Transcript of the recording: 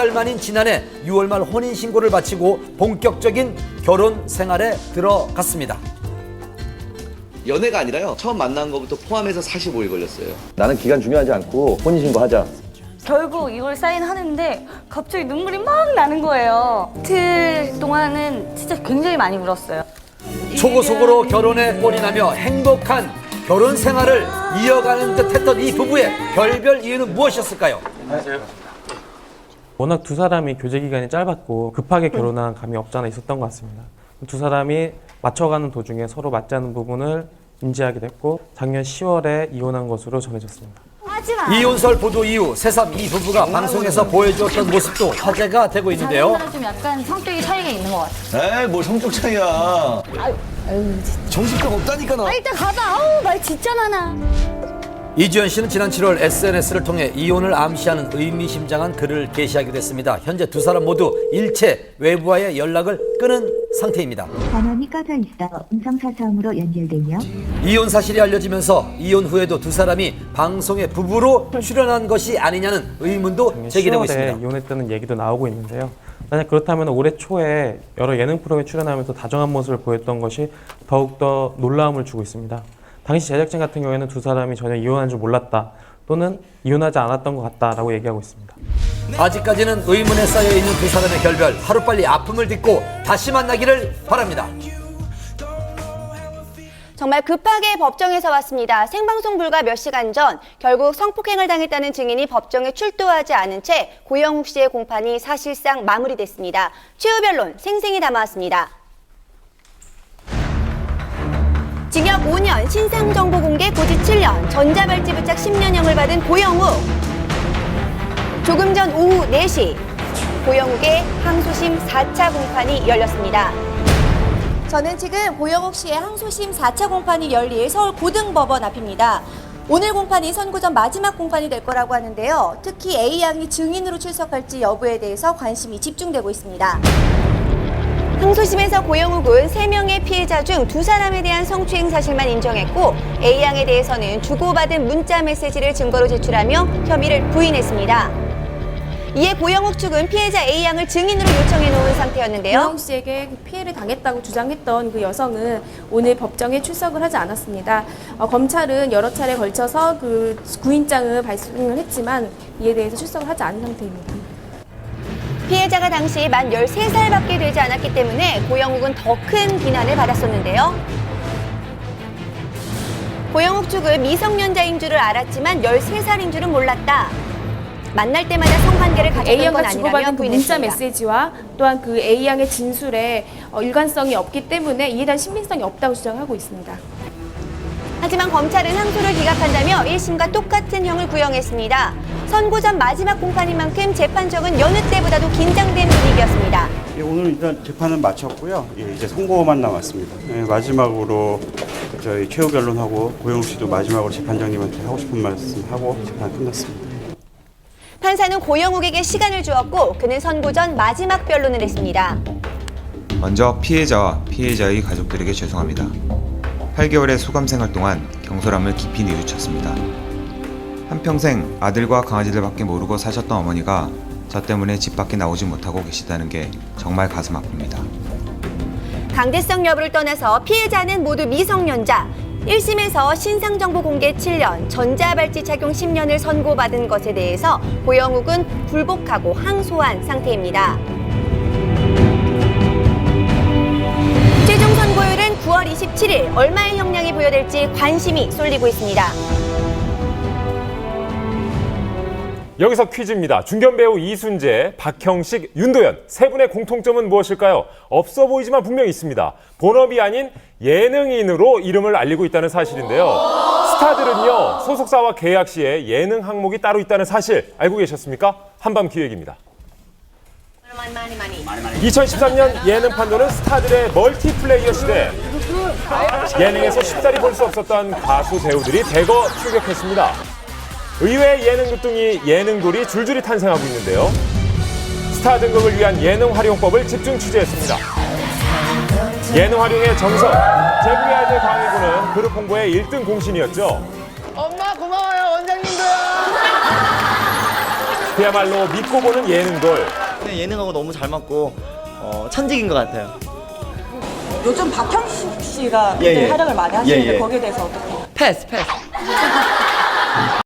달 만인 지난해 6월 말 혼인 신고를 마치고 본격적인 결혼 생활에 들어갔습니다. 연애가 아니라요. 처음 만난 것부터 포함해서 45일 걸렸어요. 나는 기간 중요하지 않고 혼인신고 하자. 결국 이걸 사인하는데 갑자기 눈물이 막 나는 거예요. 이틀 동안은 진짜 굉장히 많이 울었어요. 초고 속으로 결혼에 꼴이 나며 행복한 결혼 생활을 이어가는 듯 했던 이 부부의 별별 이유는 무엇이었을까요? 워낙 두 사람이 교제 기간이 짧았고 급하게 결혼한 감이 없잖아 있었던 것 같습니다. 두 사람이 맞춰가는 도중에 서로 맞지 않는 부분을 인지하게 됐고 작년 10월에 이혼한 것으로 전해졌습니다. 이혼설 보도 이후 새삼 이 부부가 방송에서 보여주었던 모습도 화제가 되고 있는데요. 사람들은 좀 약간 성격이 차이가 있는 것 같아. 에이, 뭘 성적 차이야. 정신병 없다니까, 나. 아, 일단 가자. 아우 말 진짜 많아. 이주연 씨는 지난 7월 SNS를 통해 이혼을 암시하는 의미심장한 글을 게시하게 됐습니다. 현재 두 사람 모두 일체 외부와의 연락을 끊은 상태입니다. 전원이 꺼져 있어 음성사서음으로 연결되며 이혼 사실이 알려지면서 이혼 후에도 두 사람이 방송에 부부로 출연한 것이 아니냐는 의문도 제기되고 10월에 있습니다. 이혼했다는 얘기도 나오고 있는데요. 만약 그렇다면 올해 초에 여러 예능 프로에 출연하면서 다정한 모습을 보였던 것이 더욱더 놀라움을 주고 있습니다. 당시 제작진 같은 경우에는 두 사람이 전혀 이혼한 줄 몰랐다 또는 이혼하지 않았던 것 같다라고 얘기하고 있습니다. 아직까지는 의문에 쌓여 있는 두 사람의 결별 하루빨리 아픔을 딛고 다시 만나기를 바랍니다. 정말 급하게 법정에서 왔습니다. 생방송 불과 몇 시간 전 결국 성폭행을 당했다는 증인이 법정에 출두하지 않은 채 고영욱 씨의 공판이 사실상 마무리됐습니다. 최후 변론 생생히 담아왔습니다. 징역 5년, 신상정보 공개 고지 7년, 전자발찌 부착 10년형을 받은 고영욱. 조금 전 오후 4시 고영욱의 항소심 4차 공판이 열렸습니다. 저는 지금 고영욱 씨의 항소심 4차 공판이 열릴 서울 고등법원 앞입니다. 오늘 공판이 선고 전 마지막 공판이 될 거라고 하는데요. 특히 A양이 증인으로 출석할지 여부에 대해서 관심이 집중되고 있습니다. 항소심에서 고영욱은 세명의 피해자 중 두사람에 대한 성추행 사실만 인정했고 A양에 대해서는 주고받은 문자 메시지를 증거로 제출하며 혐의를 부인했습니다. 이에 고영욱 측은 피해자 A양을 증인으로 요청해 놓은 상태였는데요. 고영 씨에게 그 피해를 당했다고 주장했던 그 여성은 오늘 법정에 출석을 하지 않았습니다. 어, 검찰은 여러 차례 걸쳐서 그 구인장을 발송을 했지만 이에 대해서 출석을 하지 않은 상태입니다. 피해자가 당시 만 13살밖에 되지 않았기 때문에 고영욱은 더 큰 비난을 받았었는데요. 고영욱 측은 미성년자인 줄을 알았지만 13살인 줄은 몰랐다. 만날 때마다 성관계를 가졌던 건 A양과 아니라며 주고받은 그 문자 부인했습니다. 메시지와 또한 그 A양의 진술에 어, 일관성이 없기 때문에 이에 대한 신빙성이 없다고 주장하고 있습니다. 하지만 검찰은 항소를 기각한다며 1심과 똑같은 형을 구형했습니다. 선고 전 마지막 공판인 만큼 재판정은 여느 때보다도 긴장된 분위기였습니다. 예, 오늘 일단 재판은 마쳤고요. 예, 이제 선고만 남았습니다. 예, 마지막으로 저희 최후 변론하고 고영 씨도 마지막으로 재판장님한테 하고 싶은 말씀 하고 재판 끝났습니다. 판사는 고영욱에게 시간을 주었고 그는 선고 전 마지막 변론을 했습니다. 먼저 피해자와 피해자의 가족들에게 죄송합니다. 8개월의 소감 생활 동안 경솔함을 깊이 뉘우쳤습니다. 한평생 아들과 강아지들밖에 모르고 사셨던 어머니가 저 때문에 집 밖에 나오지 못하고 계시다는 게 정말 가슴 아픕니다. 강대성 여부를 떠나서 피해자는 모두 미성년자. 1심에서 신상정보 공개 7년, 전자발찌 착용 10년을 선고받은 것에 대해서 고영욱은 불복하고 항소한 상태입니다. 최종 선고율은 9월 27일 얼마 부여될지 관심이 쏠리고 있습니다. 여기서 퀴즈입니다. 중견 배우 이순재, 박형식, 윤도현 세 분의 공통점은 무엇일까요? 없어 보이지만 분명히 있습니다. 본업이 아닌 예능인으로 이름을 알리고 있다는 사실인데요. 스타들은요 소속사와 계약 시에 예능 항목이 따로 있다는 사실 알고 계셨습니까? 한밤 기획입니다. 2013년 예능 판도는 스타들의 멀티플레이어 시대. 예능에서 쉽사리 볼 수 없었던 가수 배우들이 대거 출격했습니다. 의외의 예능 그뚱이 예능돌이 줄줄이 탄생하고 있는데요. 스타 등극을 위한 예능 활용법을 집중 취재했습니다. 예능 활용의 정석, 제국의 아이들 강희구는 그룹 홍보의 1등 공신이었죠. 엄마 고마워요 원장님도요. 그야말로 믿고 보는 예능돌. 예능하고 너무 잘 맞고 어, 천직인 것 같아요. 요즘 박형식 씨가 예, 굉장히 예. 활약을 많이 하시는데 예, 예. 거기에 대해서 어떻게? 패스 패스.